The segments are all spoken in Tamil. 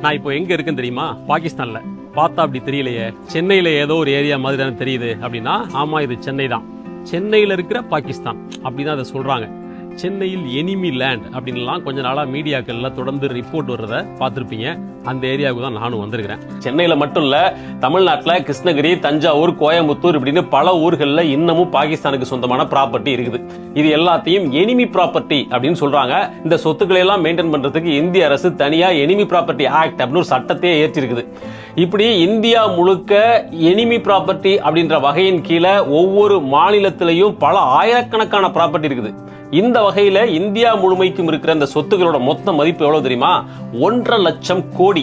நான் இப்போ எங்க இருக்கேன் தெரியுமா? பாகிஸ்தான்ல. பார்த்தா அப்படி தெரியலையே. சென்னையில ஏதோ ஒரு ஏரியா மாதிரி தானே தெரியுது அப்படின்னா ஆமா இது சென்னை தான். சென்னையில இருக்கிற பாகிஸ்தான். அப்படிதான் அதை சொல்றாங்க. சென்னையில் எனிமி லேண்ட் அப்படின்லாம் கொஞ்ச நாளா மீடியாக்கள்ல தொடர்ந்து ரிப்போர்ட் வர்றத பார்த்துருப்பீங்க. அந்த ஏரியாவுக்கு தான் நானும் வந்திருக்கிறேன். சென்னையில் மட்டும் இல்லை தமிழ்நாட்டுல கிருஷ்ணகிரி தஞ்சாவூர் கோயம்புத்தூர் இப்படின்னு பல ஊர்களில் இன்னமும் பாகிஸ்தானுக்கு சொந்தமான ப்ராப்பர்ட்டி இருக்குது. இது எல்லாத்தையும் எனிமி ப்ராப்பர்ட்டி அப்படின்னு சொல்றாங்க. இந்த சொத்துக்களை எல்லாம் மெயின்டைன் பண்றதுக்கு இந்திய அரசு தனியாக எனிமி ப்ராப்பர்ட்டி ஆக்ட் அப்படின்னு ஒரு சட்டத்தையே ஏற்றிருக்குது. இப்படி இந்தியா முழுக்க எனிமி ப்ராப்பர்ட்டி அப்படின்ற வகையின் கீழே ஒவ்வொரு மாநிலத்திலையும் பல ஆயிரக்கணக்கான ப்ராப்பர்ட்டி இருக்குது. இந்த வகையில் இந்தியா முழுமைக்கும் இருக்கிற அந்த சொத்துக்களோட மொத்த மதிப்பு எவ்வளவு தெரியுமா? ஒன்றரை லட்சம் கோடி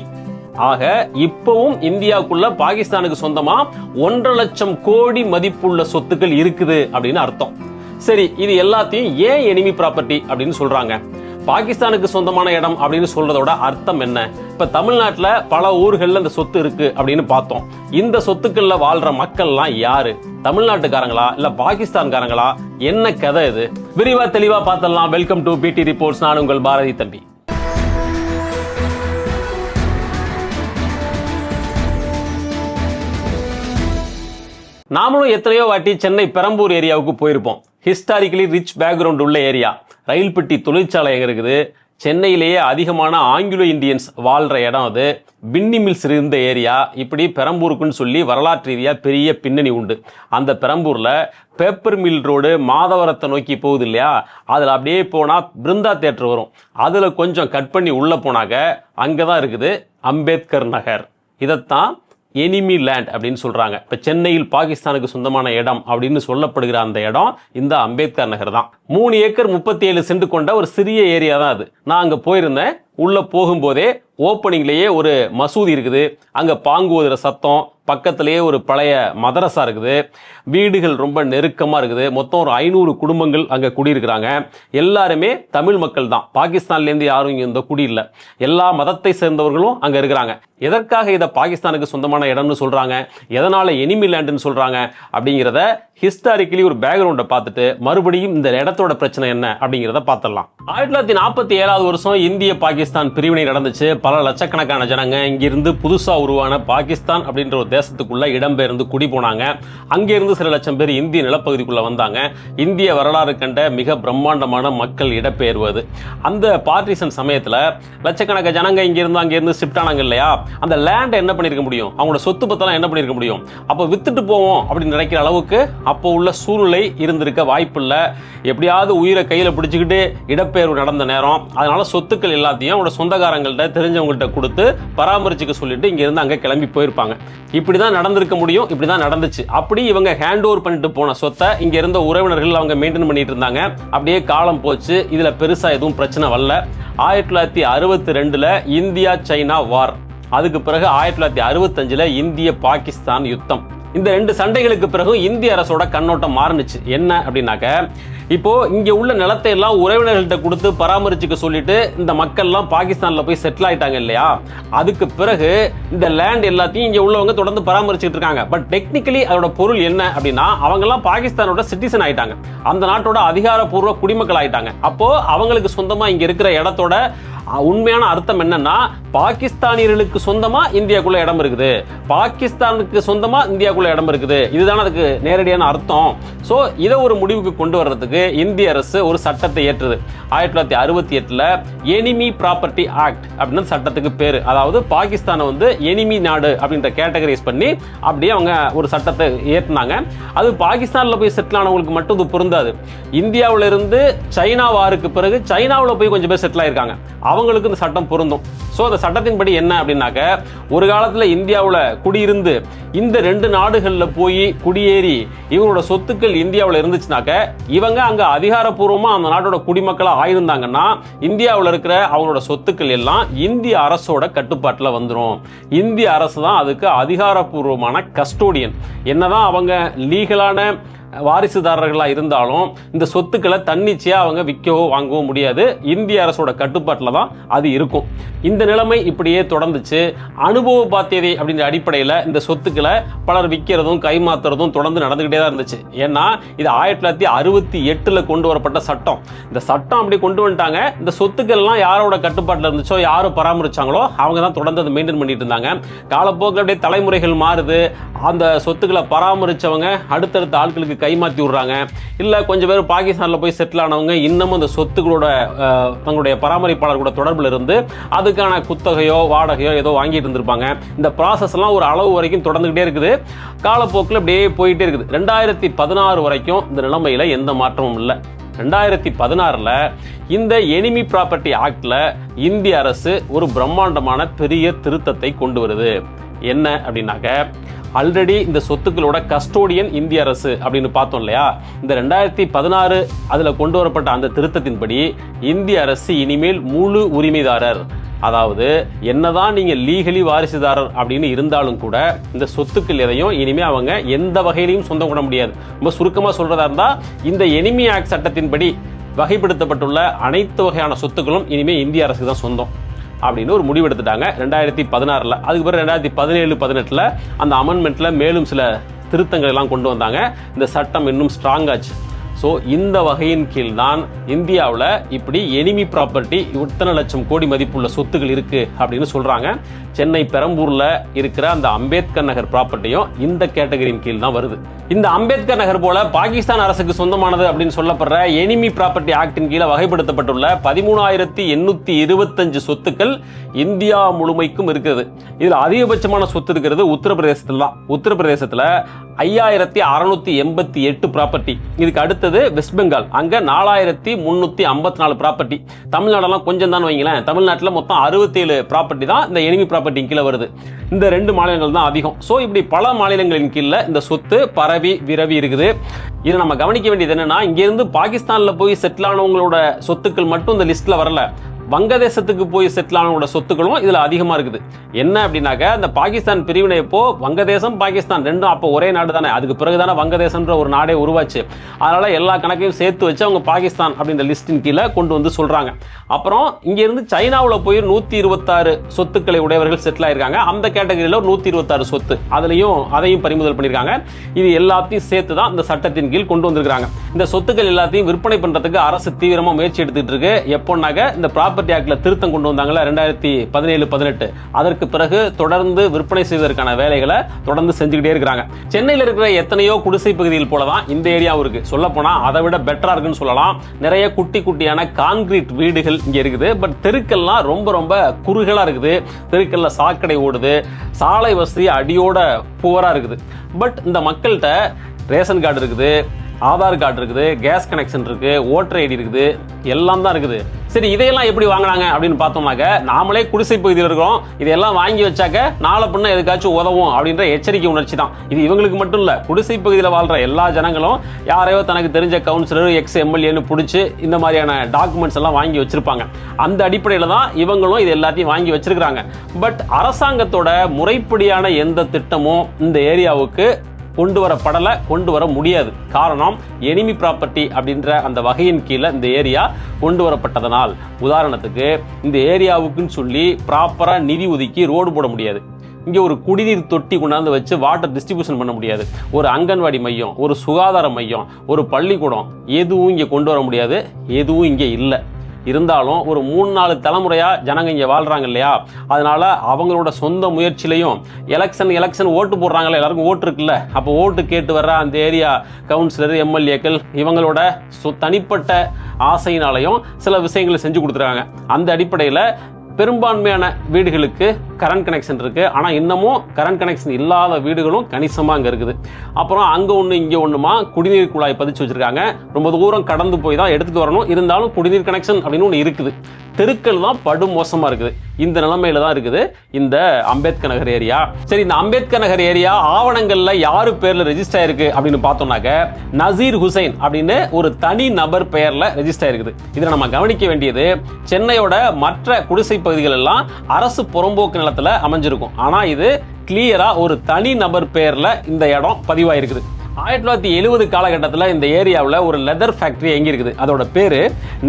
ஆக இப்பவும் இந்தியாவுக்குள்ள பாகிஸ்தானுக்கு சொந்தமா ஒன்றரை லட்சம் கோடி மதிப்புள்ள சொத்துக்கள் இருக்குது அப்படின்னு அர்த்தம். சரி இது எல்லாத்தையும் ஏன் எனிமி ப்ராப்பர்ட்டி அப்படின்னு சொல்றாங்க? பாகிஸ்தானுக்கு சொந்தமான இடம் அப்படின்னு சொல்றதோட அர்த்தம் என்ன? இப்ப தமிழ்நாட்டுல பல ஊர்கள்ல இந்த சொத்து இருக்கு அப்படின்னு பார்த்தோம். இந்த சொத்துக்கள்ல வாழ்ற மக்கள்லாம் யாரு? தமிழ்நாட்டுக்காரங்களா? இல்ல பாகிஸ்தான்காரங்களா? என்ன கதை இது? விரிவா தெளிவா பார்த்தலாம் வெல்கம் டு பிடி ரிப்போர்ட்ஸ் நான் உங்கள் பாரதி தம்பி. நாமளும் எத்தனையோ வாட்டி சென்னை பெரம்பூர் ஏரியாவுக்கு போயிருப்போம். ஹிஸ்டாரிக்கலி ரிச் பேக்ரவுண்ட் உள்ள ஏரியா. ரயில் பெட்டி தொழிற்சாலை இருக்குது. சென்னையிலேயே அதிகமான ஆங்கிலோ இந்தியன்ஸ் வாழ்கிற இடம் அது. பின்னி மில்ஸ் இருந்த ஏரியா. இப்படி பெரம்பூருக்குன்னு சொல்லி வரலாற்று ரீதியாக பெரிய பின்னணி உண்டு. அந்த பெரம்பூரில் பேப்பர் மில் ரோடு மாதவரத்தை நோக்கி போகுது இல்லையா? அதில் அப்படியே போனால் பிருந்தா தேட்டர் வரும். அதில் கொஞ்சம் கட் பண்ணி உள்ளே போனாக்க அங்கே தான் இருக்குது அம்பேத்கர் நகர். இதைத்தான் எனிமி லேண்ட் அப்படின்னு சொல்கிறாங்க இப்போ சென்னையில் பாகிஸ்தானுக்கு சொந்தமான இடம் அப்படின்னு சொல்லப்படுகிற அந்த இடம் இந்த அம்பேத்கர் நகர் தான். மூணு ஏக்கர் முப்பத்தி ஏழு சென்ட் கொண்ட ஒரு சிறிய ஏரியா தான் அது. நான் அங்கே போயிருந்தேன். உள்ளே போகும்போதே ஓப்பனிங்லேயே ஒரு மசூதி இருக்குது. அங்கே பாங்குவதுற சத்தம் பக்கத்திலேயே ஒரு பழைய மதரசா இருக்குது. வீடுகள் ரொம்ப நெருக்கமாக இருக்குது. மொத்தம் ஒரு ஐநூறு குடும்பங்கள் அங்கே குடியிருக்கிறாங்க. எல்லாருமே தமிழ் மக்கள் தான். பாகிஸ்தான்லேருந்து யாரும் இங்கே இந்த குடி எல்லா மதத்தை சேர்ந்தவர்களும் அங்கே இருக்கிறாங்க. எதற்காக இதை பாகிஸ்தானுக்கு சொந்தமான இடம்னு சொல்கிறாங்க எதனால் எனிமி லேண்டுன்னு சொல்கிறாங்க அப்படிங்கிறத ஹிஸ்டாரிக்கலி ஒரு பேக்ரவுண்டை பார்த்துட்டு மறுபடியும் இந்த இடத்தோட பிரச்சனை என்ன அப்படிங்கிறத பார்த்துடலாம். ஆயிரத்தி தொள்ளாயிரத்தி நாற்பத்தி ஏழாவது வருஷம் இந்திய பாகிஸ்தான் பிரிவினை நடந்துச்சு. பல லட்சக்கணக்கான ஜனங்க இங்கிருந்து புதுசாக உருவான பாகிஸ்தான் அப்படின்ற ஒரு தேசத்துக்குள்ள இடம்பெயர்ந்து குடி போனாங்க. அங்கிருந்து சில லட்சம் பேர் இந்திய நிலப்பகுதிக்குள்ள வந்தாங்க. இந்திய வரலாறு கண்ட மிக பிரம்மாண்டமான மக்கள் இடம்பெயர்வது. அந்த பார்ட்டிசன் சமயத்தில் லட்சக்கணக்க ஜனங்க இங்கிருந்து அங்கிருந்து ஷிஃப்ட் ஆனாங்க இல்லையா? அந்த லேண்டை என்ன பண்ணிருக்க முடியும்? அவங்களோட சொத்து பத்தெல்லாம் என்ன பண்ணிருக்க முடியும்? அப்போ வித்துட்டு போவோம் அப்படின்னு நினைக்கிற அளவுக்கு அப்போ உள்ள சூழ்நிலை இருந்திருக்க வாய்ப்பில்லை. எப்படியாவது உயிரை கையில் பிடிச்சிக்கிட்டு இடப்பெயர்வு நடந்த நேரம். அதனால சொத்துக்கள் எல்லாத்தையும் உங்களோட சொந்தக்காரங்கள்ட்ட தெரிஞ்சவங்கள்ட்ட கொடுத்து பராமரிச்சுக்க சொல்லிட்டு இங்கிருந்து அங்கே கிளம்பி போயிருப்பாங்க. இப்படிதான் நடந்திருக்க முடியும் இப்படிதான் நடந்துச்சு. அப்படி இவங்க ஹேண்ட் ஓவர் பண்ணிட்டு போன சொத்தை இங்கே இருந்த உறவினர்கள் அவங்க மெயின்டைன் பண்ணிட்டு இருந்தாங்க. அப்படியே காலம் போச்சு. இதுல பெருசா எதுவும் பிரச்சனை வரல. ஆயிரத்தி தொள்ளாயிரத்தி அறுபத்தி ரெண்டுல இந்தியா சைனா வார் அதுக்கு பிறகு ஆயிரத்தி தொள்ளாயிரத்தி அறுபத்தஞ்சில் இந்திய பாகிஸ்தான் யுத்தம். இந்த ரெண்டு சண்டைகளுக்கு பிறகு இந்திய அரசோட கண்ணோட்டம் மாறுனுச்சு. என்ன அப்படின்னாக்க இப்போ இங்க உள்ள நிலத்தை எல்லாம் உறவினர்கள்ட்ட கொடுத்து பராமரிச்சுக்க சொல்லிட்டு இந்த மக்கள்லாம் பாகிஸ்தான்ல போய் செட்டில் ஆயிட்டாங்க இல்லையா? அதுக்கு பிறகு இந்த லேண்ட் எல்லாத்தையும் இங்க உள்ளவங்க தொடர்ந்து பராமரிச்சுட்டு இருக்காங்க. பட் டெக்னிக்கலி அதோட பொருள் என்ன அப்படின்னா அவங்க எல்லாம் பாகிஸ்தானோட சிட்டிசன் ஆயிட்டாங்க. அந்த நாட்டோட அதிகாரப்பூர்வ குடிமக்கள் ஆயிட்டாங்க அப்போ அவங்களுக்கு சொந்தமா இங்க இருக்கிற இடத்தோட உண்மையான அர்த்தம் என்னன்னா பாகிஸ்தானியர்களுக்கு சொந்தமா இந்தியாக்குள்ள இடம் இருக்குது. பாகிஸ்தானுக்கு சொந்தமா இந்தியாக்குள்ள இடம் இருக்குது. இதுதான் அதுக்கு நேரடியான அர்த்தம். ஸோ இதை ஒரு முடிவுக்கு கொண்டு வர்றதுக்கு இந்திய அரசு ஒரு சட்டத்தை ஏற்றுது. ஆயிரத்தி தொள்ளாயிரத்தி அறுபத்தி எட்டுல எனிமி ப்ராப்பர்ட்டி ஆக்ட் அப்படின்னு சட்டத்துக்கு பேர். அதாவது பாகிஸ்தானை வந்து எனிமி நாடு அப்படின்ற கேட்டகரைஸ் பண்ணி அப்படியே அவங்க ஒரு சட்டத்தை ஏற்றினாங்க அது பாகிஸ்தானில் போய் செட்டில் ஆனவங்களுக்கு மட்டும் இது பொருந்தாது. இந்தியாவிலிருந்து சைனா வாருக்கு பிறகு சைனாவில் போய் கொஞ்சம் பேர் செட்டில் ஆயிருக்காங்க. அவங்களுக்கு இந்த சட்டம் பொருந்தும். ஸோ அந்த சட்டத்தின்படி என்ன அப்படின்னாக்க ஒரு காலத்தில் இந்தியாவில் குடியிருந்து இந்த ரெண்டு நாடுகளில் போய் குடியேறி இவங்களோட சொத்துக்கள் இந்தியாவில் இருந்துச்சுனாக்க இவங்க அங்கே அதிகாரப்பூர்வமாக அந்த நாட்டோட குடிமக்களாக ஆயிருந்தாங்கன்னா இந்தியாவில் இருக்கிற அவங்களோட சொத்துக்கள் எல்லாம் இந்திய அரசோட கட்டுப்பாட்டில் வந்துடும் இந்திய அரசு தான் அதுக்கு அதிகாரப்பூர்வமான கஸ்டோடியன். என்னதான் அவங்க லீகலான வாரிசுதாரர்களாக இருந்தாலும் இந்த சொத்துக்களை தன்னிச்சையாக அவங்க விற்கவோ வாங்கவோ முடியாது. இந்திய அரசோட கட்டுப்பாட்டில் தான் அது இருக்கும். இந்த நிலைமை இப்படியே தொடர்ந்துச்சு. அனுபவ பாத்தியதை அப்படின்ற அடிப்படையில் இந்த சொத்துக்களை பலர் விற்கிறதும் கைமாத்துறதும் தொடர்ந்து நடந்துக்கிட்டே தான் இருந்துச்சு. ஏன்னா இது ஆயிரத்தி தொள்ளாயிரத்தி அறுபத்தி எட்டில் கொண்டு வரப்பட்ட சட்டம். இந்த சட்டம் அப்படி கொண்டு வந்துட்டாங்க. இந்த சொத்துக்கள்லாம் யாரோட கட்டுப்பாட்டில் இருந்துச்சோ யாரும் பராமரிச்சாங்களோ அவங்க தான் தொடர்ந்து அதை மெயின்டைன் பண்ணிட்டு இருந்தாங்க. காலப்போக்கில் அப்படியே தலைமுறைகள் மாறுது. அந்த சொத்துக்களை பராமரிச்சவங்க அடுத்தடுத்த ஆட்களுக்கு கைமாற்றி விடுறாங்க. இல்லை கொஞ்சம் பேர் பாகிஸ்தானில் போய் செட்டில் ஆனவங்க இன்னமும் அந்த சொத்துக்களோட தங்களுடைய பராமரிப்பாளர் கூட தொடர்பில் இருந்து அதுக்கான குத்தகையோ வாடகையோ ஏதோ வாங்கிட்டு இருந்திருப்பாங்க. இந்த ப்ராசஸ்லாம் ஒரு அளவு வரைக்கும் தொடர்ந்துகிட்டே இருக்குது. காலப்போக்கில் அப்படியே போயிட்டே இருக்குது. ரெண்டாயிரத்தி பதினாறு வரைக்கும் இந்த நிலைமையில் எந்த மாற்றமும் இல்லை. ரெண்டாயிரத்தி பதினாறில் இந்த எனிமி ப்ராப்பர்ட்டி ஆக்டில் இந்திய அரசு ஒரு பிரம்மாண்டமான பெரிய திருத்தத்தை கொண்டு வருது. என்ன அப்படின்னாக்க ஆல்ரெடி இந்த சொத்துக்களோட கஸ்டோடியன் இந்திய அரசு அப்படின்னு பார்த்தோம் இல்லையா? இந்த ரெண்டாயிரத்தி பதினாறு அதில் கொண்டு வரப்பட்ட அந்த திருத்தத்தின்படி இந்திய அரசு இனிமேல் முழு உரிமைதாரர். அதாவது என்னதான் நீங்க லீகலி வாரிசுதாரர் அப்படின்னு இருந்தாலும் கூட இந்த சொத்துக்கள் எதையும் இனிமே அவங்க எந்த வகையிலையும் சொந்தம் கொள்ள முடியாது. ரொம்ப சுருக்கமா சொல்றதா இருந்தா இந்த எனிமி ஆக்ட் சட்டத்தின்படி வகைப்படுத்தப்பட்டுள்ள அனைத்து வகையான சொத்துக்களும் இனிமே இந்திய அரசுக்கு தான் சொந்தம். அப்படின்னு ஒரு முடிவு எடுத்துட்டாங்க ரெண்டாயிரத்தி பதினாறில். அதுக்கு பிறகு ரெண்டாயிரத்தி பதினேழு பதினெட்டில் அந்த அமெண்ட்மெண்ட்டில் மேலும் சில திருத்தங்கள் எல்லாம் கொண்டு வந்தாங்க. இந்த சட்டம் இன்னும் ஸ்ட்ராங் ஆச்சு. ஸோ இந்த வகையின் கீழ் தான் இந்தியாவில் இப்படி எனிமி ப்ராப்பர்ட்டி இத்தனை லட்சம் கோடி மதிப்புள்ள சொத்துக்கள் இருக்குது அப்படின்னு சொல்கிறாங்க சென்னை பெரம்பூர்ல இருக்கிற அந்த அம்பேத்கர் நகர் ப்ராப்பர்ட்டியும் இந்த கேட்டகரியின் கீழ் தான் வருது. இந்த அம்பேத்கர் நகர் போல பாகிஸ்தான் அரசுக்கு சொந்தமானது அப்படின்னு சொல்லப்படுற எனிமி ப்ராப்பர்ட்டி ஆக்டின் கீழே வகைப்படுத்தப்பட்டுள்ள பதிமூணாயிரத்தி எண்ணூத்தி இருபத்தஞ்சு சொத்துக்கள் இந்தியா முழுமைக்கும் இருக்குது. இதுல அதிகபட்சமான சொத்து இருக்கிறது உத்தரப்பிரதேசத்தில் தான். உத்தரப்பிரதேசத்துல ஐயாயிரத்தி அறுநூத்தி எண்பத்தி எட்டு ப்ராப்பர்ட்டி இதுக்கு அடுத்தது வெஸ்ட் பெங்கால் அங்க நாலாயிரத்தி முன்னூத்தி ஐம்பத்தி நாலு ப்ராப்பர்ட்டி தமிழ்நாடெல்லாம் கொஞ்சம் தான் வைங்களேன். தமிழ்நாட்டில் மொத்தம் அறுபத்தேழு ப்ராப்பர்ட்டி தான் இந்த எனிமி ப்ராப்பர்ட்டி கீழே வருது. இந்த ரெண்டு மாநிலங்கள் தான் அதிகம். ஸோ இப்படி பல மாநிலங்களின் கீழே இந்த சொத்து பரவி விரவி இருக்குது. இதை நம்ம கவனிக்க வேண்டியது என்னன்னா இங்கேருந்து பாகிஸ்தானில் போய் செட்டில் ஆனவங்களோட சொத்துக்கள் மட்டும் இந்த லிஸ்ட்ல வரல. வங்கதேசத்துக்கு போய் செட்டில் ஆனவங்களோட சொத்துக்களும் இதில் அதிகமாக இருக்குது. என்ன அப்படின்னாக்க அந்த பாகிஸ்தான் பிரிவினை இப்போ வங்கதேசம் பாகிஸ்தான் ரெண்டும் அப்போ ஒரே நாடு தானே அதுக்கு பிறகு தானே வங்கதேசம்ன்ற ஒரு நாடே உருவாச்சு. அதனால் எல்லா கணக்கையும் சேர்த்து வச்சு அவங்க பாகிஸ்தான் அப்படின்ற லிஸ்டின் கீழே கொண்டு வந்து சொல்கிறாங்க அப்புறம் இங்கேருந்து சைனாவில் போய் நூற்றி இருபத்தாறு சொத்துக்களை உடையவர்கள் செட்டில் ஆயிருக்காங்க. அந்த கேட்டகரியில் ஒரு நூற்றி இருபத்தாறு சொத்து. அதுலேயும் அதையும் பறிமுதல் பண்ணியிருக்காங்க. இது எல்லாத்தையும் சேர்த்து தான் இந்த சட்டத்தின் கீழ் கொண்டு வந்திருக்காங்க இந்த சொத்துக்கள் எல்லாத்தையும் விற்பனை பண்ணுறதுக்கு அரசு தீவிரமாக முயற்சி எடுத்துகிட்டு இருக்கு. எப்போன்னாக்க இந்த ப்ராப்பர்ட்டி ஆக்டில் திருத்தம் கொண்டு வந்தாங்களா? ரெண்டாயிரத்தி பதினேழு பதினெட்டு. அதற்கு பிறகு தொடர்ந்து விற்பனை செய்வதற்கான வேலைகளை தொடர்ந்து செஞ்சுக்கிட்டே இருக்கிறாங்க. சென்னையில் இருக்கிற எத்தனையோ குடிசை பகுதியில் போல தான் இந்த ஏரியாவும் இருக்கு. சொல்ல போனால் அதை விட பெட்டராக இருக்குன்னு சொல்லலாம். நிறைய குட்டி குட்டியான கான்கிரீட் வீடுகள் இங்கே இருக்குது. பட் தெருக்கள்லாம் ரொம்ப ரொம்ப குறுகலாக இருக்குது. தெருக்கள்ல சாக்கடை ஓடுது. சாலை வசதி அடியோட புவராக இருக்குது. பட் இந்த மக்கள்கிட்ட ரேஷன் கார்டு இருக்குது. ஆதார் கார்டு இருக்குது கேஸ் கனெக்ஷன் இருக்கு ஓட்டர் ஐடி இருக்குது எல்லாம் தான் இருக்குது. சரி இதையெல்லாம் எப்படி வாங்கினாங்க அப்படின்னு பார்த்தோம்னாக்க நாமளே குடிசை பகுதியில் இருக்கிறோம். இதெல்லாம் வாங்கி வச்சாக்க நாளை பின்ன எதுக்காச்சும் உதவும் அப்படின்ற எச்சரிக்கை உணர்ச்சி தான். இது இவங்களுக்கு மட்டும் இல்லை குடிசை பகுதியில் வாழ்ற எல்லா ஜனங்களும் யாரையோ தனக்கு தெரிஞ்ச கவுன்சிலர் எக்ஸ் எம்எல்ஏன்னு பிடிச்சி இந்த மாதிரியான டாக்குமெண்ட்ஸ் எல்லாம் வாங்கி வச்சிருப்பாங்க. அந்த அடிப்படையில் தான் இவங்களும் இது எல்லாத்தையும் வாங்கி வச்சிருக்கிறாங்க. பட் அரசாங்கத்தோட முறைப்படியான எந்த திட்டமும் இந்த ஏரியாவுக்கு கொண்டு வரப்படலை கொண்டு வர முடியாது. காரணம் எனிமி ப்ராப்பர்ட்டி அப்படின்ற அந்த வகையின் கீழே இந்த ஏரியா கொண்டு வரப்பட்டதனால் உதாரணத்துக்கு இந்த ஏரியாவுக்குன்னு சொல்லி ப்ராப்பராக நிதி ஒதுக்கி ரோடு போட முடியாது. இங்கே ஒரு குடிநீர் தொட்டி கொண்டாந்து வச்சு வாட்டர் டிஸ்ட்ரிபியூஷன் பண்ண முடியாது. ஒரு அங்கன்வாடி மையம் ஒரு சுகாதார மையம் ஒரு பள்ளிக்கூடம் எதுவும் இங்கே கொண்டு வர முடியாது. எதுவும் இங்கே இல்லை. இருந்தாலும் ஒரு மூணு நாலு தலைமுறையாக ஜனங்க இங்கே வாழ்கிறாங்க இல்லையா? அதனால் அவங்களோட சொந்த முயற்சியிலையும் எலெக்ஷன் எலெக்ஷன் ஓட்டு போடுறாங்கல்ல எல்லாருக்கும் ஓட்டு இருக்குல்ல? அப்போ ஓட்டு கேட்டு வர்ற அந்த ஏரியா கவுன்சிலர் எம்எல்ஏக்கள் இவங்களோட சு தனிப்பட்ட ஆசையினாலையும் சில விஷயங்களை செஞ்சு கொடுத்துருக்காங்க. அந்த அடிப்படையில் பெரும்பான்மையான வீடுகளுக்கு கரண்ட் கனெக்ஷன் இருக்கு. ஆனா இன்னமும் கரண்ட் கனெக்ஷன் இல்லாத வீடுகளும் கணிசமா அங்க இருக்குது. அப்புறம் அங்க ஒண்ணு இங்க ஒண்ணுமா குடிநீர் குழாய் பதிச்சு வச்சிருக்காங்க. ரொம்ப தூரம் கடந்து போய் தான் எடுத்துட்டு வரணும். இருந்தாலும் குடிநீர் கனெக்ஷன் அப்படின்னு ஒன்று இருக்குது. தெருக்கள் தான் படு மோசமா இருக்குது. இந்த நிலைமையில தான் இருக்குது இந்த அம்பேத்கர் நகர் ஏரியா. சரி இந்த அம்பேத்கர் நகர் ஏரியா ஆவணங்கள்ல யாரு பேர்ல ரெஜிஸ்டர் ஆயிருக்கு அப்படின்னு பார்த்தோம்னாக்க நசீர் ஹுசைன் அப்படின்னு ஒரு தனி நபர் பெயர்ல ரெஜிஸ்டர் ஆயிருக்குது இதை நம்ம கவனிக்க வேண்டியது சென்னையோட மற்ற குடிசை பகுதிகள் எல்லாம் அரசு புறம்போக்கு நிலத்துல அமைஞ்சிருக்கும். ஆனா இது கிளியரா ஒரு தனி நபர் பெயர்ல இந்த இடம் பதிவாயிருக்குது ஆயிரத்தி தொள்ளாயிரத்தி எழுபது காலகட்டத்தில் இந்த ஏரியாவில் ஒரு லெதர் ஃபேக்ட்ரி எங்கே இருக்குது? அதோட பேர்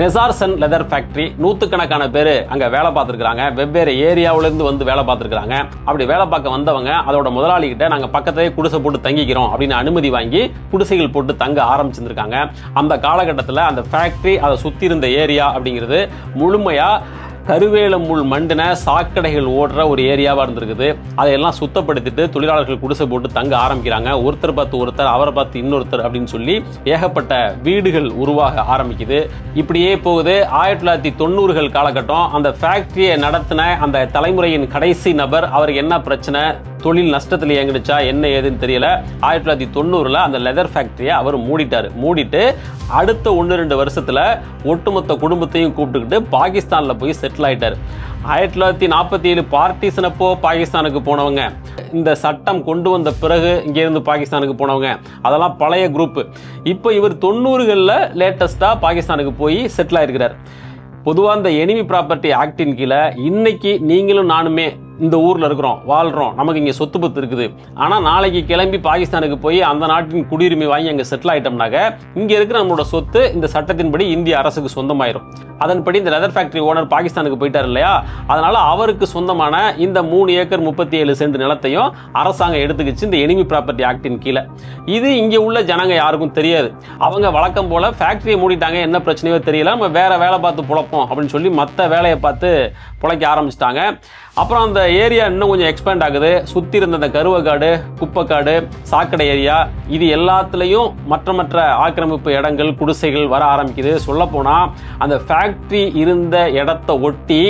நெசார்சன் லெதர் ஃபேக்ட்ரி நூற்றுக்கணக்கான பேர் அங்கே வேலை பார்த்துருக்குறாங்க. வெவ்வேறு ஏரியாவிலேருந்து வந்து வேலை பார்த்துருக்குறாங்க. அப்படி வேலை பார்க்க வந்தவங்க அதோட முதலாளிகிட்ட நாங்கள் பக்கத்திலே குடிசை போட்டு தங்கிக்கிறோம் அப்படின்னு அனுமதி வாங்கி குடிசைகள் போட்டு தங்க ஆரம்பிச்சிருந்துருக்காங்க. அந்த காலகட்டத்தில் அந்த ஃபேக்ட்ரி அதை சுற்றி இருந்த ஏரியா அப்படிங்கிறது முழுமையாக கருவேலமுள் மண்டின சாக்கடைகள் ஓடுற ஒரு ஏரியாவாக இருந்திருக்குது. அதையெல்லாம் சுத்தப்படுத்திட்டு தொழிலாளர்கள் குடிசை போட்டு தங்க ஆரம்பிக்கிறாங்க. ஒருத்தர் பார்த்து ஒருத்தர் அவரை பார்த்து இன்னொருத்தர் அப்படின்னு சொல்லி ஏகப்பட்ட வீடுகள் உருவாக ஆரம்பிக்குது. இப்படியே போகுது. ஆயிரத்தி தொள்ளாயிரத்தி தொண்ணூறுகள் காலகட்டம். அந்த ஃபேக்டரியை நடத்தின அந்த தலைமுறையின் கடைசி நபர் அவருக்கு என்ன பிரச்சனை? தொழில் நஷ்டத்தில் இயங்கிடுச்சா என்ன ஏதுன்னு தெரியல. ஆயிரத்தி தொள்ளாயிரத்தி தொண்ணூறில் அந்த லெதர் ஃபேக்ட்ரியை அவர் மூடிட்டார். மூடிட்டு அடுத்த ஒன்று ரெண்டு வருஷத்தில் ஒட்டுமொத்த குடும்பத்தையும் கூப்பிட்டுக்கிட்டு பாகிஸ்தானில் போய் செட்டில் ஆகிட்டார் ஆயிரத்தி தொள்ளாயிரத்தி நாற்பத்தி ஏழு பார்ட்டிஷன் அப்போ பாகிஸ்தானுக்கு போனவங்க. இந்த சட்டம் கொண்டு வந்த பிறகு இங்கேருந்து பாகிஸ்தானுக்கு போனவங்க. அதெல்லாம் பழைய குரூப்பு இப்போ இவர் தொண்ணூறுகளில் லேட்டஸ்ட்டாக பாகிஸ்தானுக்கு போய் செட்டில் ஆகிருக்கிறார் பொதுவாக இந்த எனிமி ப்ராப்பர்ட்டி ஆக்டின் கீழே இன்னைக்கு நீங்களும் நானுமே இந்த ஊரில் இருக்கிறோம் வாழ்கிறோம் நமக்கு இங்கே சொத்து பத்து இருக்குது. ஆனால் நாளைக்கு கிளம்பி பாகிஸ்தானுக்கு போய் அந்த நாட்டின் குடியுரிமை வாங்கி அங்கே செட்டில் ஆகிட்டோம்னாக்க இங்கே இருக்கிற நம்மளோட சொத்து இந்த சட்டத்தின்படி இந்திய அரசுக்கு சொந்தமாயிரும். அதன்படி இந்த லெதர் ஃபேக்டரி ஓனர் பாகிஸ்தானுக்கு போயிட்டார் இல்லையா? அதனால் அவருக்கு சொந்தமான இந்த மூணு ஏக்கர் முப்பத்தி ஏழு சென்ட் நிலத்தையும் அரசாங்கம் எடுத்துக்கிச்சு இந்த எனிமி ப்ராப்பர்ட்டி ஆக்டின் கீழே. இது இங்கே உள்ள ஜனங்க யாருக்கும் தெரியாது. அவங்க வழக்கம் போல் ஃபேக்டரியை மூடிட்டாங்க என்ன பிரச்சனையோ தெரியல. நம்ம வேறு வேலை பார்த்து பிழப்போம் அப்படின்னு சொல்லி மற்ற வேலையை பார்த்து பிழைக்க ஆரம்பிச்சிட்டாங்க. அப்புறம் அந்த ஏரியா இன்னும் கொஞ்சம் எக்ஸ்பேண்ட் ஆகுது. சுற்றி இருந்த அந்த கருவக்காடு குப்பைக்காடு சாக்கடை ஏரியா இது எல்லாத்துலேயும் மற்ற மற்ற ஆக்கிரமிப்பு இடங்கள் குடிசைகள் வர ஆரம்பிக்குது. சொல்லப்போனால் அந்த ஃபேக்ட்ரி இருந்த இடத்த ஒட்டி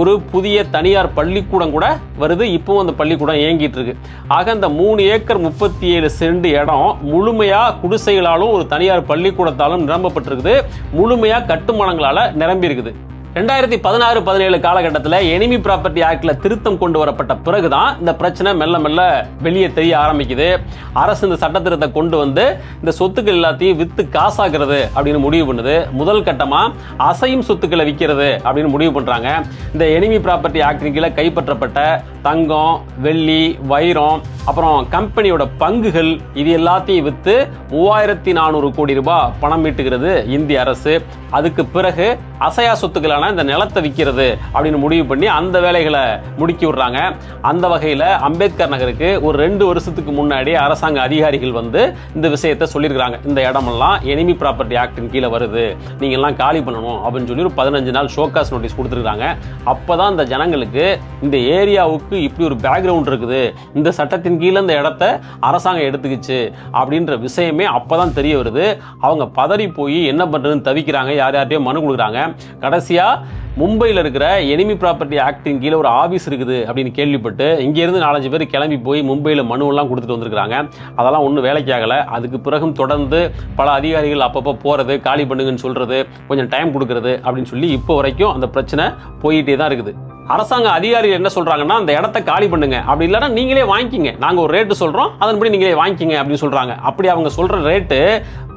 ஒரு புதிய தனியார் பள்ளிக்கூடம் கூட வருது. இப்போவும் அந்த பள்ளிக்கூடம் இயங்கிட்டு இருக்கு. ஆக அந்த மூணு ஏக்கர் முப்பத்தி ஏழு சென்ட் இடம் முழுமையா குடிசைகளாலும் ஒரு தனியார் பள்ளிக்கூடத்தாலும் நிரம்பப்பட்டிருக்குது. முழுமையா கட்டுமானங்களால நிரம்பி இருக்குது ரெண்டாயிரத்தி பதினாறு பதினேழு காலகட்டத்தில் எனிமி ப்ராப்பர்ட்டி ஆக்ட்ல திருத்தம் கொண்டு வரப்பட்ட பிறகுதான் இந்த பிரச்சனை மெல்ல மெல்ல வெளியே தெரிய ஆரம்பிக்குது. அரசு இந்த சட்டத்திருத்தத்தை கொண்டு வந்து இந்த சொத்துக்கள் எல்லாத்தையும் வித்து காசாக்குறது அப்படின்னு முடிவு பண்ணுது. முதல் கட்டமா அசையும் சொத்துக்களை விற்கிறது அப்படின்னு முடிவு பண்றாங்க. இந்த எனிமி ப்ராப்பர்ட்டி ஆக்டின் கீழே கைப்பற்றப்பட்ட தங்கம் வெள்ளி வைரம் அப்புறம் கம்பெனியோட பங்குகள் இது எல்லாத்தையும் விற்று மூவாயிரத்தி நானூறு கோடி ரூபாய் பணம் மீட்டுகிறது இந்திய அரசு. அதுக்கு பிறகு அசையா சொத்துக்களான இந்த நிலத்தை விற்கிறது அப்படின்னு முடிவு பண்ணி அந்த வேலைகளை முடுக்கி விடுறாங்க. அந்த வகையில் அம்பேத்கர் நகருக்கு ஒரு ரெண்டு வருஷத்துக்கு முன்னாடி அரசாங்க அதிகாரிகள் வந்து இந்த விஷயத்தை சொல்லியிருக்கிறாங்க. இந்த இடமெல்லாம் எனிமி ப்ராப்பர்ட்டி ஆக்டின் கீழே வருது. நீங்கள்லாம் காலி பண்ணணும் அப்படின்னு சொல்லி ஒரு பதினஞ்சு நாள் ஷோகாஸ் நோட்டீஸ் கொடுத்துருக்காங்க அப்பதான் இந்த ஜனங்களுக்கு இந்த ஏரியாவுக்கு இப்படி ஒரு பேக்ரவுண்ட் இருக்குது. இந்த சட்டத்தின் கீழே இந்த இடத்த அரசாங்கம் எடுத்துக்கிச்சு அப்படின்ற விஷயமே அப்போ தான் தெரிய வருது. அவங்க பதறி போய் என்ன பண்ணுறதுன்னு தவிக்கிறாங்க. யார் யார்ட்டையோ மனு கொடுக்குறாங்க. கடைசியாக கடைசியா மும்பையில் இருக்கிற எனிமி ப்ராப்பர்ட்டி ஆக்டின் கீழே ஒரு ஆஃபீஸ் இருக்குது அப்படின்னு கேள்விப்பட்டு இங்கேருந்து நாலஞ்சு பேர் கிளம்பி போய் மும்பையில் மனுவெல்லாம் கொடுத்துட்டு வந்திருக்காங்க அதெல்லாம் ஒன்றும் வேலைக்கு ஆகலை. அதுக்கு பிறகும் தொடர்ந்து பல அதிகாரிகள் அப்பப்போ போகிறது காலி பண்ணுங்கன்னு சொல்கிறது கொஞ்சம் டைம் கொடுக்கறது அப்படின்னு சொல்லி இப்போ வரைக்கும் அந்த பிரச்சனை போயிட்டே தான் இருக்குது. அரசாங்க அதிகாரிகள் என்ன சொல்றாங்கன்னா அந்த இடத்த காலி பண்ணுங்க. அப்படி இல்லைன்னா நீங்களே வாங்கிக்கிங்க. நாங்கள் ஒரு ரேட்டு சொல்கிறோம் அதன்படி நீங்களே வாங்கிக்கிங்க அப்படின்னு சொல்கிறாங்க அப்படி அவங்க சொல்கிற ரேட்டு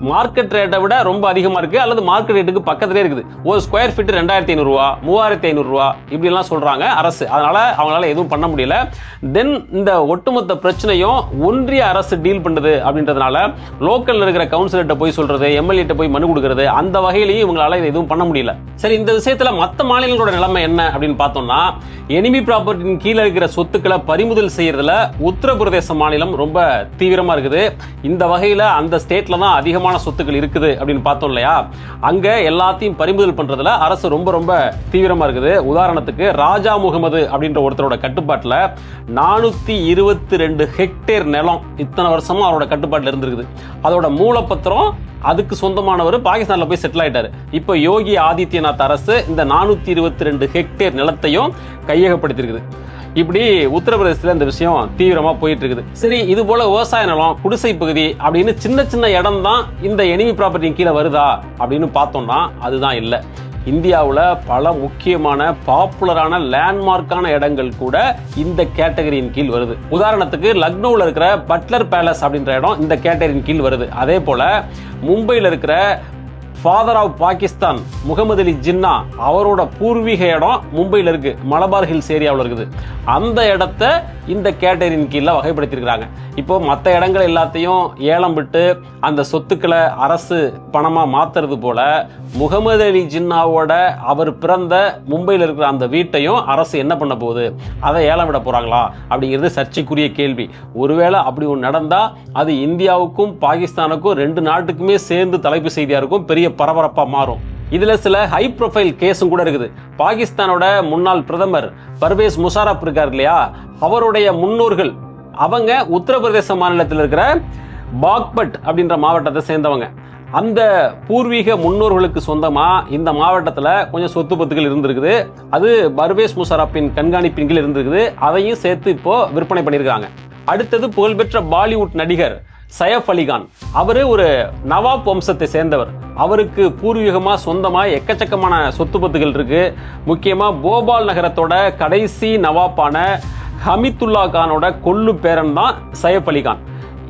மார்க்கெட் ரேட்டை விட ரொம்ப அதிகமாக இருக்குது அல்லது மார்க்கெட் ரேட்டுக்கு பக்கத்திலே இருக்குது. ஒரு ஸ்கொயர் ஃபீட் ரெண்டாயிரத்தி ஐநூறுரூவா மூவாயிரத்தி ஐநூறுரூவா இப்படிலாம் சொல்கிறாங்க அரசு. அதனால் அவங்களால எதுவும் பண்ண முடியல. தென் இந்த ஒட்டுமொத்த பிரச்சனையும் ஒன்றிய அரசு டீல் பண்ணுது அப்படின்றதுனால லோக்கலில் இருக்கிற கவுன்சிலர்கிட்ட போய் சொல்கிறது எம்எல்ஏட்ட போய் மனு கொடுக்கறது அந்த வகையிலையும் இவங்களால இதை எதுவும் பண்ண முடியல. சரி இந்த விஷயத்தில் மற்ற மாநிலங்களோட நிலைமை என்ன அப்படின்னு பார்த்தோம்னா எனிமி ப்ராப்பர்ட்டியின் கீழே இருக்கிற சொத்துக்களை பறிமுதல் செய்யறதுல உத்தரப்பிரதேச மாநிலம் ரொம்ப தீவிரமாக இருக்குது. இந்த வகையில் அந்த ஸ்டேட்டில் தான் அதிகமான சொத்துக்கள் இருக்குது அப்படின்னு பார்த்தோம் இல்லையா? அங்க எல்லாத்தையும் பறிமுதல் பண்றதுல அரசு ரொம்ப ரொம்ப தீவிரமா இருக்குது. உதாரணத்துக்கு ராஜா முகமது அப்படின்ற ஒருத்தரோட கட்டுப்பாட்டில் நானூத்தி இருபத்தி ரெண்டு ஹெக்டேர் நிலம் இத்தனை வருஷமா அவரோட கட்டுப்பாட்டில் இருந்திருக்குது. அதோட மூலப்பத்திரம் அதுக்கு சொந்தமானவர் பாகிஸ்தானில் போய் செட்டில் ஆயிட்டார். இப்போ யோகி ஆதித்யநாத் அரசு இந்த நானூத்தி இருபத்தி ரெண்டு ஹெக்டேர் நிலத்தையும் கையகப்படுத்தியிருக்குது இப்படி உத்தரப்பிரதேசத்தில் இந்த விஷயம் தீவிரமாக போயிட்டு இருக்குது சரி இது போல விவசாய நிலம் குடிசை பகுதி அப்படின்னு சின்ன சின்ன இடம் தான் இந்த எனிமி ப்ராப்பர்ட்டி கீழே வருதா அப்படின்னு பார்த்தோம்னா அதுதான் இல்லை. இந்தியாவில் பல முக்கியமான பாப்புலரான லேண்ட்மார்க்கான இடங்கள் கூட இந்த கேட்டகரியின் கீழ் வருது. உதாரணத்துக்கு லக்னோவில் இருக்கிற பட்லர் பேலஸ் அப்படின்ற இடம் இந்த கேட்டகரியின் கீழ் வருது. அதே போல் மும்பையில் இருக்கிற ஃபாதர் ஆஃப் பாகிஸ்தான் முகமது அலி ஜின்னா அவரோட பூர்வீக இடம் மும்பையில் இருக்கு. மலபார் ஹில்ஸ் ஏரியாவில் இருக்குது. அந்த இடத்த இந்த கேட்டரின் கீழே வகைப்படுத்தியிருக்கிறாங்க. இப்போ மற்ற இடங்கள் எல்லாத்தையும் ஏலம் விட்டு அந்த சொத்துக்களை அரசு பணமாக மாத்துறது போல முகமது அலி ஜின்னாவோட அவர் பிறந்த மும்பையில் இருக்கிற அந்த வீட்டையும் அரசு என்ன பண்ண போகுது? அதை ஏலம் விட போறாங்களா? அப்படிங்கிறது சர்ச்சைக்குரிய கேள்வி. ஒருவேளை அப்படி ஒன்று நடந்தால் அது இந்தியாவுக்கும் பாகிஸ்தானுக்கும் ரெண்டு நாட்டுக்குமே சேர்ந்து தலைப்பு செய்தியாக இருக்கும் பெரிய பரபரப்பா மாறும். இதுல சில ஹை ப்ரொஃபைல் கேஸும் கூட இருக்குது. பாகிஸ்தானோட முன்னாள் பிரதமர் பர்வேஸ் முஷாரப் இருக்கார் இல்லையா? அவருடைய முன்னோர்கள் அவங்க உத்தரப்பிரதேச மாநிலத்தில் இருக்கிற பாக்பட் அப்படின்ற மாவட்டத்தை சேர்ந்தவங்க. அந்த பூர்வீக முன்னோர்களுக்கு சொந்தமா இந்த மாவட்டத்தில் கொஞ்சம் சொத்து பத்துகள் இருந்திருக்குது. அது பர்வேஸ் முஷாரப்பின் கண்காணிப்பின் கீழ் இருந்திருக்குது. அதையும் சேர்த்து இப்போ விற்பனை பண்ணியிருக்காங்க. அடுத்தது புகழ்பெற்ற பாலிவுட் நடிகர் சயஃப் அலிகான். அவர் ஒரு நவாப் வம்சத்தை சேர்ந்தவர். அவருக்கு பூர்வீகமாக சொந்தமாக எக்கச்சக்கமான சொத்து பத்துகள் இருக்குது முக்கியமாக போபால் நகரத்தோட கடைசி நவாப்பான ஹமித்துல்லா கானோட கொல்லு பேரன் தான் சயஃப் அலிகான்.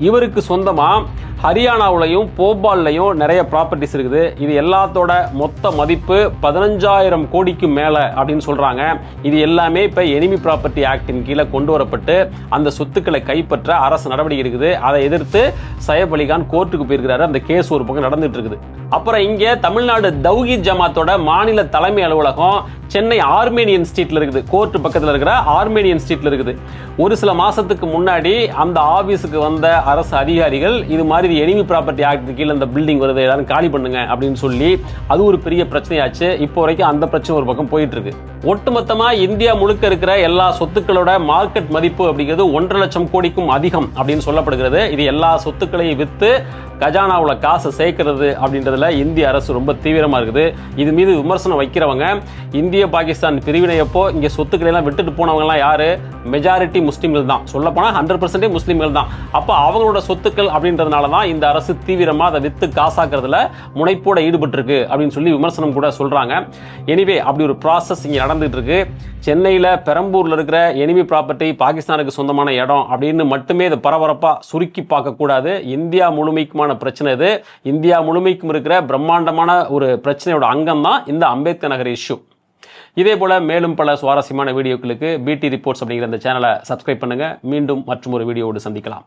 இவருக்கு சொந்தமாக ஹரியானாவிலையும் போபால்லையும் நிறைய ப்ராப்பர்ட்டிஸ் இருக்குது. இது எல்லாத்தோட மொத்த மதிப்பு பதினஞ்சாயிரம் கோடிக்கு மேலே அப்படின்னு சொல்கிறாங்க இது எல்லாமே இப்போ எனிமி ப்ராப்பர்ட்டி ஆக்டின் கீழே கொண்டு வரப்பட்டு அந்த சொத்துக்களை கைப்பற்ற அரசு நடவடிக்கை இருக்குது அதை எதிர்த்து சயப் அலிகான் கோர்ட்டுக்கு போயிருக்கிறாரு. அந்த கேஸ் ஒரு பக்கம் நடந்துட்டு இருக்குது. அப்புறம் இங்கே தமிழ்நாடு தௌகி ஜமாத்தோட மாநில தலைமை அலுவலகம் சென்னை ஆர்மேனியன் ஸ்ட்ரீட்ல இருக்குது. கோர்ட் பக்கத்தில் இருக்கிற ஆர்மேனியன் ஸ்ட்ரீட்ல இருக்குது. ஒரு சில மாசத்துக்கு முன்னாடி அந்த ஆபீஸுக்கு வந்த அரசு அதிகாரிகள் இது மாதிரி இது எனிமி ப்ராப்பர்ட்டி ஆக்ட் கீழே இந்த பில்டிங் வருது எல்லாரும் காலி பண்ணுங்க அப்படின்னு சொல்லி அது ஒரு பெரிய பிரச்சனையாச்சு. இப்போ வரைக்கும் அந்த பிரச்சனை ஒரு பக்கம் போயிட்டு இருக்கு ஒட்டுமொத்தமா இந்தியா முழுக்க இருக்கிற எல்லா சொத்துக்களோட மார்க்கெட் மதிப்பு அப்படிங்கிறது ஒன்றரை லட்சம் கோடிக்கும் அதிகம் அப்படின்னு சொல்லப்படுகிறது. இது எல்லா சொத்துக்களையும் வித்து கஜானாவில் காசை சேர்க்கிறது அப்படின்றதுல இந்திய அரசு ரொம்ப தீவிரமா இருக்குது. இது மீது விமர்சனம் வைக்கிறவங்க இந்திய பாகிஸ்தான் பிரிவினையப்போ இங்கே சொத்துக்களை எல்லாம் விட்டுட்டு போனவங்க எல்லாம் யாரு? மெஜாரிட்டி முஸ்லிம்கள் தான். சொல்லப்போனால் ஹண்ட்ரட் பர்சன்டே முஸ்லீம்கள் தான். அப்போ அவங்களோட சொத்துக்கள் அப்படின்றதுனால தான் இந்த அரசு தீவிரமா அதை வித்து காசாக்குறதுல முனைப்போட ஈடுபட்டிருக்கு அப்படின்னு சொல்லி விமர்சனம் கூட சொல்றாங்க. எனிவே அப்படி ஒரு ப்ராசஸ் இங்கே நடந்துகிட்டு இருக்கு சென்னையில பெரம்பூர்ல இருக்கிற எனிமி ப்ராப்பர்ட்டி பாகிஸ்தானுக்கு சொந்தமான இடம் அப்படின்னு மட்டுமே இதை பரபரப்பா சுருக்கி பார்க்கக்கூடாது இந்தியா முழுமைக்குமான பிரச்சனை இது. இந்தியா முழுமைக்கும் இருக்கிற பிரம்மாண்டமான ஒரு பிரச்சனையோட அங்கம் தான் இந்த அம்பேத்கர் நகர் இஷ்யூ இதே போல மேலும் பல சுவாரஸ்யமான வீடியோக்களுக்கு பிடி ரிப்போர்ட்ஸ் அப்படிங்கிற இந்த சேனலை சப்ஸ்கிரைப் பண்ணுங்க. மீண்டும் மற்றும் ஒரு வீடியோவோடு சந்திக்கலாம்.